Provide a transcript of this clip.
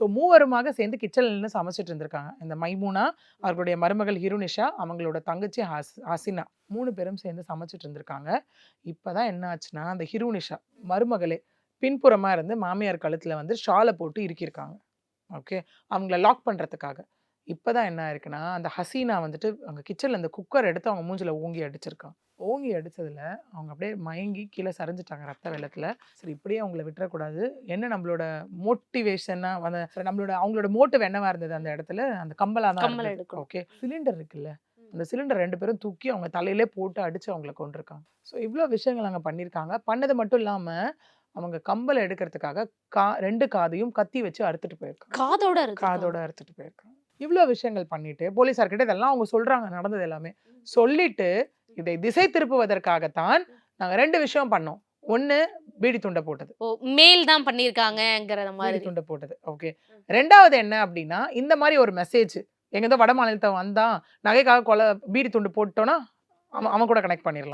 So மூவருமாக சேர்ந்து கிச்சனில் நின்று சமைச்சிட்டு இருந்திருக்காங்க. இந்த மைமூனா அவர்களுடைய மருமகள் ஹிருனிஷா அவங்களோட தங்கச்சி ஹாஸ் ஹசினா மூணு பேரும் சேர்ந்து சமைச்சிட்டு இருந்திருக்காங்க. இப்பதான் என்ன ஆச்சுன்னா அந்த ஹிருனிஷா மருமகளே பின்புறமாக இருந்து மாமியார் கழுத்தில் வந்து ஷாலை போட்டு இறுக்கியிருக்காங்க. ஓகே? அவங்கள லாக் பண்ணுறதுக்காக இப்பதான் என்ன ஆயிருக்குன்னா அந்த ஹசீனா வந்துட்டு அவங்க கிச்சன்ல இந்த குக்கர் எடுத்து அவங்க மூஞ்சில ஓங்கி அடிச்சிருக்காங்க ஓங்கி அடிச்சதுல அவங்க அப்படியே மயங்கி கீழே சரிஞ்சிட்டாங்க ரத்த வெள்ளத்துல. சரி இப்படியே அவங்கள விட்டுறக்கூடாது. என்ன நம்மளோட மோட்டிவேஷனா வந்து சரி, நம்மளோட அவங்களோட மோட்டிவ் என்னவா இருந்தது அந்த இடத்துல? அந்த கம்பலா தான். ஓகே சிலிண்டர் இருக்குல்ல? அந்த சிலிண்டர் ரெண்டு பேரும் தூக்கி அவங்க தலையிலே போட்டு அடிச்சு அவங்கள கொண்டிருக்காங்க ஸோ இவ்வளோ விஷயங்கள் அங்கே பண்ணியிருக்காங்க பண்ணது மட்டும் இல்லாம அவங்க கம்பல் எடுக்கிறதுக்காக கா ரெண்டு காதையும் கத்தி வச்சு அறுத்துட்டு போயிருக்காங்க காதோட காதோட அறுத்துட்டு போயிருக்காங்க இவ்வளோ விஷயங்கள் பண்ணிட்டு போலீஸார்கிட்ட இதெல்லாம் அவங்க சொல்றாங்க நடந்தது எல்லாமே. சொல்லிட்டு இதை திசை திருப்புவதற்காகத்தான் நாங்க ரெண்டு விஷயம் பண்ணோம். ஒண்ணு பீடி துண்டை போட்டது. ஓ மேல் தான் பண்ணிருக்காங்கங்கறத பீடி மாதிரி. துண்டை போட்டது. ஓகே. ரெண்டாவது என்ன அப்படின்னா இந்த மாதிரி ஒரு மெசேஜ் எங்க ஏதோ வட மாநிலத்தை வந்தான் நகைக்காக கொலை பீடி துண்டு போட்டோன்னா அவன் அவன் கூட கனெக்ட் பண்ணிடலாம்